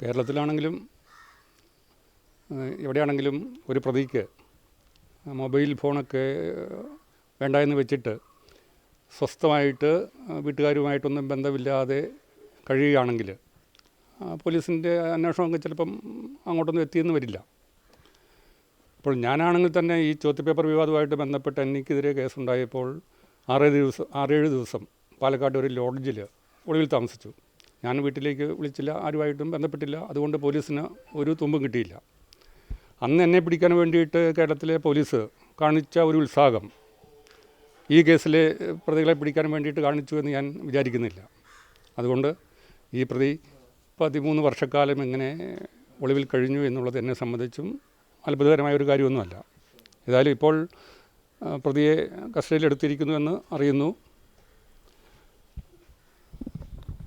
കേരളത്തിലാണെങ്കിലും എവിടെയാണെങ്കിലും ഒരു പ്രതിക്ക് മൊബൈൽ ഫോണൊക്കെ വേണ്ട എന്ന് വെച്ചിട്ട് സ്വസ്ഥമായിട്ട് വീട്ടുകാരുമായിട്ടൊന്നും ബന്ധമില്ലാതെ കഴിയുകയാണെങ്കിൽ പോലീസിന്റെ അന്വേഷണമൊക്കെ ചിലപ്പം അങ്ങോട്ടൊന്നും എത്തിയെന്ന് വരില്ല. അപ്പോൾ ഞാനാണെങ്കിൽ തന്നെ ഈ ചോദ്യപേപ്പർ വിവാദവുമായിട്ട് ബന്ധപ്പെട്ട് എനിക്കെതിരെ കേസുണ്ടായപ്പോൾ ആറേഴ് ദിവസം ആറേഴ് ദിവസം പാലക്കാട് ഒരു ലോഡ്ജിൽ ഒളിവിൽ താമസിച്ചു. ഞാൻ വീട്ടിലേക്ക് വിളിച്ചില്ല ആരുമായിട്ടും ബന്ധപ്പെട്ടില്ല. അതുകൊണ്ട് പോലീസിന് ഒരു തുമ്പും കിട്ടിയില്ല. അന്ന് എന്നെ പിടിക്കാൻ വേണ്ടിയിട്ട് കേരളത്തിലെ പോലീസ് കാണിച്ച ഒരു ഉത്സാഹം ഈ കേസിലെ പ്രതികളെ പിടിക്കാൻ വേണ്ടിയിട്ട് കാണിച്ചു എന്ന് ഞാൻ വിചാരിക്കുന്നില്ല. അതുകൊണ്ട് ഈ പ്രതി പതിമൂന്ന് വർഷക്കാലം ഇങ്ങനെ ഒളിവിൽ കഴിഞ്ഞു എന്നുള്ളത് എന്നെ സംബന്ധിച്ചും അത്ഭുതകരമായ ഒരു കാര്യമൊന്നുമല്ല. ഏതായാലും ഇപ്പോൾ പ്രതിയെ കസ്റ്റഡിയിലെടുത്തിരിക്കുന്നുവെന്ന് അറിയുന്നു.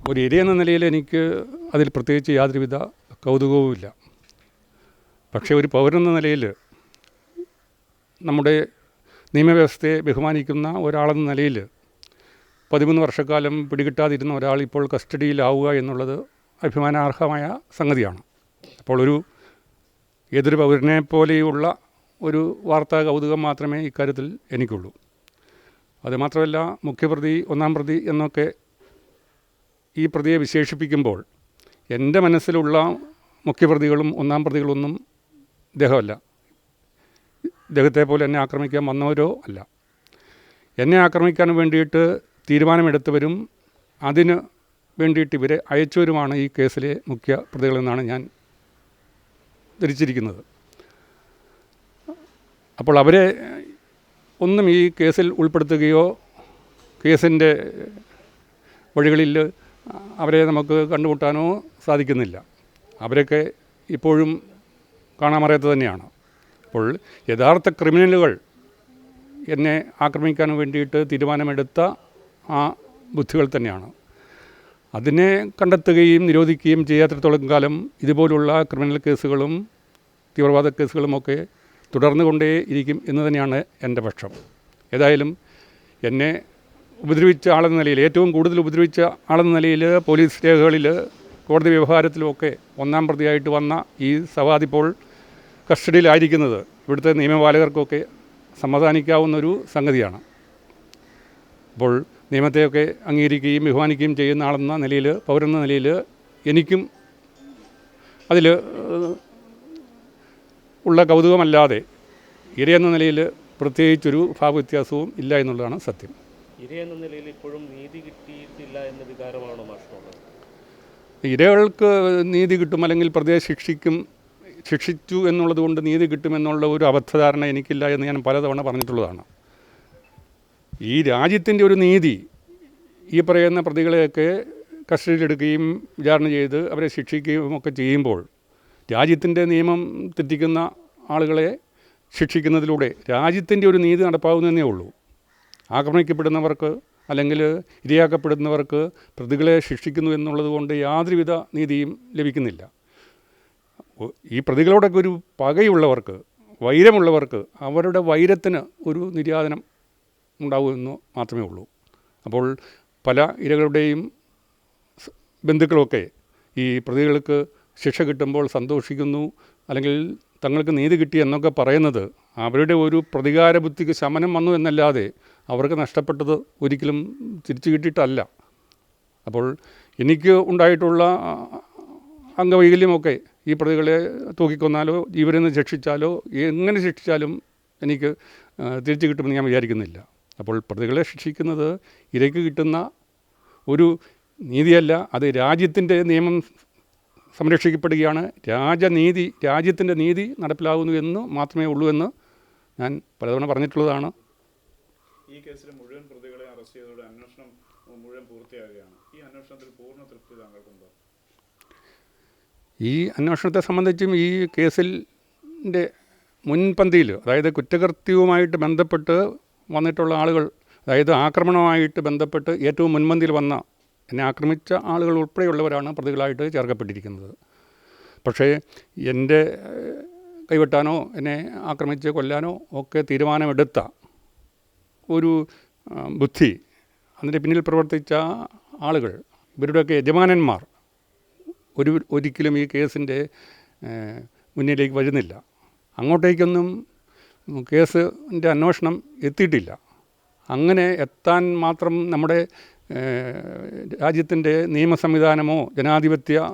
ഒരു ഇര എന്ന നിലയിൽ എനിക്ക് അതിൽ പ്രത്യേകിച്ച് യാതൊരുവിധ കൗതുകവുമില്ല പക്ഷേ ഒരു പൗരനെന്ന നിലയിൽ നമ്മുടെ നിയമവ്യവസ്ഥയെ ബഹുമാനിക്കുന്ന ഒരാളെന്ന നിലയിൽ പതിമൂന്ന് വർഷക്കാലം പിടികിട്ടാതിരുന്ന ഒരാൾ ഇപ്പോൾ കസ്റ്റഡിയിലാവുക എന്നുള്ളത് അഭിമാനാർഹമായ സംഗതിയാണ്. അപ്പോൾ ഒരു ഏതൊരു പൗരനെ പോലെയുള്ള ഒരു വാർത്താ കൗതുകം മാത്രമേ ഇക്കാര്യത്തിൽ എനിക്കുള്ളൂ. അതുമാത്രമല്ല മുഖ്യപ്രതി ഒന്നാം പ്രതി എന്നൊക്കെ ഈ പ്രതിയെ വിശേഷിപ്പിക്കുമ്പോൾ എന്റെ മനസ്സിലുള്ള മുഖ്യപ്രതികളും ഒന്നാം പ്രതികളൊന്നും ഇദ്ദേഹമല്ല. ഇദ്ദേഹത്തെ പോലെ എന്നെ ആക്രമിക്കാൻ വന്നവരോ അല്ല. എന്നെ ആക്രമിക്കാൻ വേണ്ടിയിട്ട് തീരുമാനമെടുത്തവരും അതിന് വേണ്ടിയിട്ട് ഇവരെ അയച്ചവരുമാണ് ഈ കേസിലെ മുഖ്യ പ്രതികളെന്നാണ് ഞാൻ ധരിച്ചിരിക്കുന്നത്. അപ്പോൾ അവരെ ഒന്നും ഈ കേസിൽ ഉൾപ്പെടുത്തുകയോ കേസിന്റെ വഴികളിൽ അവരെ നമുക്ക് കണ്ടുമുട്ടാനോ സാധിക്കുന്നില്ല. അവരൊക്കെ ഇപ്പോഴും കാണാമറിയാത്തത് തന്നെയാണ്. അപ്പോൾ യഥാർത്ഥ ക്രിമിനലുകൾ എന്നെ ആക്രമിക്കാൻ വേണ്ടിയിട്ട് തീരുമാനമെടുത്ത ആ ബുദ്ധികൾ തന്നെയാണ്. അതിനെ കണ്ടെത്തുകയും നിരോധിക്കുകയും ചെയ്യാത്തിടത്തോളം കാലം ഇതുപോലുള്ള ക്രിമിനൽ കേസുകളും തീവ്രവാദ കേസുകളുമൊക്കെ തുടർന്നു കൊണ്ടേ ഇരിക്കും എന്ന് തന്നെയാണ് എന്റെ പക്ഷം. ഏതായാലും എന്നെ ഉപദ്രവിച്ച ആളെന്ന നിലയിൽ ഏറ്റവും കൂടുതൽ ഉപദ്രവിച്ച ആളെന്ന നിലയിൽ പോലീസ് രേഖകളിൽ കോടതി വ്യവഹാരത്തിലുമൊക്കെ ഒന്നാം പ്രതിയായിട്ട് വന്ന ഈ സവാദ് ഇപ്പോൾ കസ്റ്റഡിയിലായിരിക്കുന്നത്. ഇവിടുത്തെ നിയമപാലകർക്കൊക്കെ സമാധാനിക്കാവുന്നൊരു സംഗതിയാണ്. അപ്പോൾ നിയമത്തെയൊക്കെ അംഗീകരിക്കുകയും ബഹുമാനിക്കുകയും ചെയ്യുന്ന ആളെന്ന നിലയിൽ പൗരെന്ന നിലയിൽ എനിക്കും അതിൽ ഉള്ള കൗതുകമല്ലാതെ ഇരയെന്ന നിലയിൽ പ്രത്യേകിച്ചൊരു ഭാവവ്യത്യാസവും ഇല്ല എന്നുള്ളതാണ് സത്യം. ഇരയെന്ന നിലയിൽ ഇപ്പോഴും നീതി കിട്ടിയിട്ടില്ല എന്ന വികാരമാണോ മാഷിനുള്ളത് ഇരകൾക്ക് നീതി കിട്ടും അല്ലെങ്കിൽ പ്രതിയെ ശിക്ഷിക്കും ശിക്ഷിച്ചു എന്നുള്ളത് കൊണ്ട് നീതി കിട്ടുമെന്നുള്ള ഒരു അബദ്ധധാരണ എനിക്കില്ല എന്ന് ഞാൻ പലതവണ പറഞ്ഞിട്ടുള്ളതാണ്. ഈ രാജ്യത്തിന്റെ ഒരു നീതി ഈ പറയുന്ന പ്രതികളെയൊക്കെ കസ്റ്റഡിയിലെടുക്കുകയും വിചാരണ ചെയ്ത് അവരെ ശിക്ഷിക്കുകയും ഒക്കെ ചെയ്യുമ്പോൾ രാജ്യത്തിന്റെ നിയമം തെറ്റിക്കുന്ന ആളുകളെ ശിക്ഷിക്കുന്നതിലൂടെ രാജ്യത്തിന്റെ ഒരു നീതി നടപ്പാവുന്നതേ ഉള്ളൂ. ആക്രമിക്കപ്പെടുന്നവർക്ക് അല്ലെങ്കിൽ ഇരയാക്കപ്പെടുന്നവർക്ക് പ്രതികളെ ശിക്ഷിക്കുന്നു എന്നുള്ളത് കൊണ്ട് യാതൊരുവിധ നീതിയും ലഭിക്കുന്നില്ല. ഈ പ്രതികളോടൊക്കെ ഒരു പകയുള്ളവർക്ക് വൈരമുള്ളവർക്ക് അവരുടെ വൈരത്തിന് ഒരു നിര്യാതനം ഉണ്ടാവുമെന്ന് മാത്രമേ ഉള്ളൂ. അപ്പോൾ പല ഇരകളുടെയും ബന്ധുക്കളൊക്കെ ഈ പ്രതികൾക്ക് ശിക്ഷ കിട്ടുമ്പോൾ സന്തോഷിക്കുന്നു അല്ലെങ്കിൽ തങ്ങൾക്ക് നീതി കിട്ടി എന്നൊക്കെ പറയുന്നത് അവരുടെ ഒരു പ്രതികാര ബുദ്ധിക്ക് ശമനം വന്നു എന്നല്ലാതെ അവർക്ക് നഷ്ടപ്പെട്ടത് ഒരിക്കലും തിരിച്ചു കിട്ടിയിട്ടല്ല. അപ്പോൾ എനിക്ക് ഉണ്ടായിട്ടുള്ള അംഗവൈകല്യമൊക്കെ ഈ പ്രതികളെ തൂക്കിക്കൊന്നാലോ ജീവനിൽ നിന്ന് ശിക്ഷിച്ചാലോ എങ്ങനെ ശിക്ഷിച്ചാലും എനിക്ക് തിരിച്ചു കിട്ടുമെന്ന് ഞാൻ വിചാരിക്കുന്നില്ല. അപ്പോൾ പ്രതികളെ ശിക്ഷിക്കുന്നത് ഇരയ്ക്ക് കിട്ടുന്ന ഒരു നീതിയല്ല. അത് രാജ്യത്തിന്റെ നിയമം സംരക്ഷിക്കപ്പെടുകയാണ്. രാജനീതി രാജ്യത്തിന്റെ നീതി നടപ്പിലാകുന്നു എന്ന് മാത്രമേ ഉള്ളൂ എന്ന് ഞാൻ പലതവണ പറഞ്ഞിട്ടുള്ളതാണ്. ഈ കേസിലെ മുഴുവൻ പ്രതികളെ അറസ്റ്റ് ചെയ്തതോടെ അന്വേഷണം മുഴുവൻ പൂർത്തിയാകുകയാണ് ഈ അന്വേഷണത്തിൽ പൂർണ തൃപ്തി താങ്കൾക്കുണ്ടോ? ഈ അന്വേഷണത്തെ സംബന്ധിച്ചും ഈ കേസിന്റെ മുൻപന്തിയിൽ അതായത് കുറ്റകൃത്യവുമായിട്ട് ബന്ധപ്പെട്ട് വന്നിട്ടുള്ള ആളുകൾ അതായത് ആക്രമണവുമായിട്ട് ബന്ധപ്പെട്ട് ഏറ്റവും മുൻപന്തിയിൽ വന്ന എന്നെ ആക്രമിച്ച ആളുകൾ ഉൾപ്പെടെയുള്ളവരാണ് പ്രതികളായിട്ട് ചേർക്കപ്പെട്ടിരിക്കുന്നത്. പക്ഷേ എന്റെ കൈവെട്ടാനോ എന്നെ ആക്രമിച്ച് കൊല്ലാനോ ഒക്കെ തീരുമാനമെടുത്ത ഒരു ബുദ്ധി. അതിന്റെ പിന്നിൽ പ്രവർത്തിച്ച ആളുകൾ ഇവരുടെയൊക്കെ യജമാനന്മാർ ഒരു ഒരിക്കലും ഈ കേസിന്റെ മുന്നിലേക്ക് വരുന്നില്ല. അങ്ങോട്ടേക്കൊന്നും കേസിന്റെ അന്വേഷണം എത്തിയിട്ടില്ല. അങ്ങനെ എത്താൻ മാത്രം നമ്മുടെ രാജ്യത്തിന്റെ നിയമ സംവിധാനമോ ജനാധിപത്യ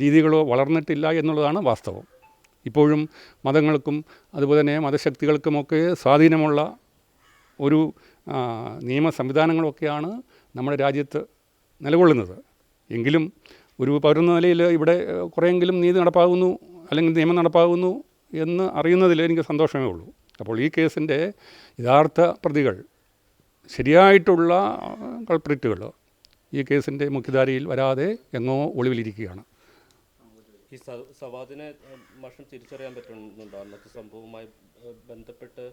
രീതികളോ വളർന്നിട്ടില്ല എന്നുള്ളതാണ് വാസ്തവം. ഇപ്പോഴും മതങ്ങൾക്കും അതുപോലെ തന്നെ മതശക്തികൾക്കുമൊക്കെ സ്വാധീനമുള്ള ഒരു നിയമ സംവിധാനങ്ങളൊക്കെയാണ് നമ്മുടെ രാജ്യത്ത് നിലകൊള്ളുന്നത്. എങ്കിലും ഒരു പൗരെന്ന നിലയിൽ ഇവിടെ കുറേയെങ്കിലും നീതി നടപ്പാകുന്നു അല്ലെങ്കിൽ നിയമം നടപ്പാകുന്നു എന്ന് അറിയുന്നതിൽ എനിക്ക് സന്തോഷമേ ഉള്ളൂ. അപ്പോൾ ഈ കേസിന്റെ യഥാർത്ഥ പ്രതികൾ ശരിയായിട്ടുള്ള കൾപ്രിറ്റുകൾ ഈ കേസിന്റെ മുഖ്യധാരയിൽ വരാതെ എങ്ങോ ഒളിവിലിരിക്കുകയാണ്. ഈ സവാദിനെ മാഷിന് തിരിച്ചറിയാൻ പറ്റുന്നുണ്ടോ? അന്നത്തെ സംഭവവുമായി ബന്ധപ്പെട്ട്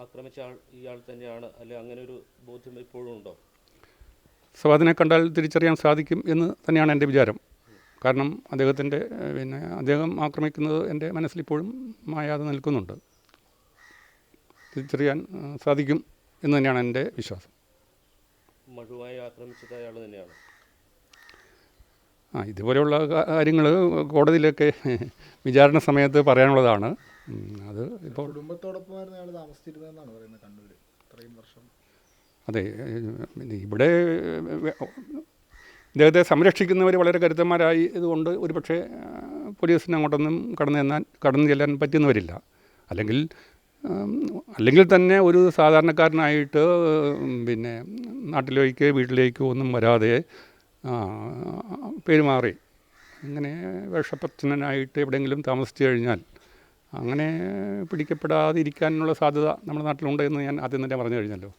ആക്രമിച്ച ആൾ ഇയാൾ തന്നെയാണ്. അല്ലെ അങ്ങനെ ഒരു ബോധ്യം ഇപ്പോഴും ഉണ്ടോ? സവാദിനെ കണ്ടാൽ തിരിച്ചറിയാൻ സാധിക്കും എന്ന് തന്നെയാണ് എന്റെ വിചാരം. കാരണം അദ്ദേഹത്തിന്റെ പിന്നെ അദ്ദേഹം ആക്രമിക്കുന്നത് എന്റെ മനസ്സിലിപ്പോഴും മായാതെ നിൽക്കുന്നുണ്ട്. തിരിച്ചറിയാൻ സാധിക്കും എന്ന് തന്നെയാണ് എന്റെ വിശ്വാസം. മഴുവായി ആക്രമിച്ചത് അയാൾ തന്നെയാണ്. ആ ഇതുപോലെയുള്ള കാര്യങ്ങൾ കോടതിയിലൊക്കെ വിചാരണ സമയത്ത് പറയാനുള്ളതാണ്. അത് ഇപ്പോൾ കുടുംബത്തോടൊപ്പമായിരുന്നു അയാൾ താമസിച്ചിരുന്നതെന്നാണ് പറയുന്നത് കണ്ണൂർ ഇത്രയും വർഷം. അതെ ഇവിടെ ഇദ്ദേഹത്തെ സംരക്ഷിക്കുന്നവർ വളരെ കരുത്തന്മാരായി ഇതുകൊണ്ട് ഒരുപക്ഷെ പോലീസിന് അങ്ങോട്ടൊന്നും കടന്നു ചെന്നാൽ കടന്നു ചെല്ലാൻ പറ്റുന്നവരില്ല. അല്ലെങ്കിൽ അല്ലെങ്കിൽ തന്നെ ഒരു സാധാരണക്കാരനായിട്ട് പിന്നെ നാട്ടിലേക്കോ വീട്ടിലേക്കോ ഒന്നും വരാതെ പെരുമാറി. ഇങ്ങനെ വേഷപ്രച്ഛന്നനായിട്ട് എവിടെയെങ്കിലും താമസിച്ചു കഴിഞ്ഞാൽ അങ്ങനെ പിടിക്കപ്പെടാതിരിക്കാനുള്ള സാധ്യത നമ്മുടെ നാട്ടിലുണ്ട് എന്ന് ഞാൻ ആദ്യം തന്നെ പറഞ്ഞു കഴിഞ്ഞല്ലോ.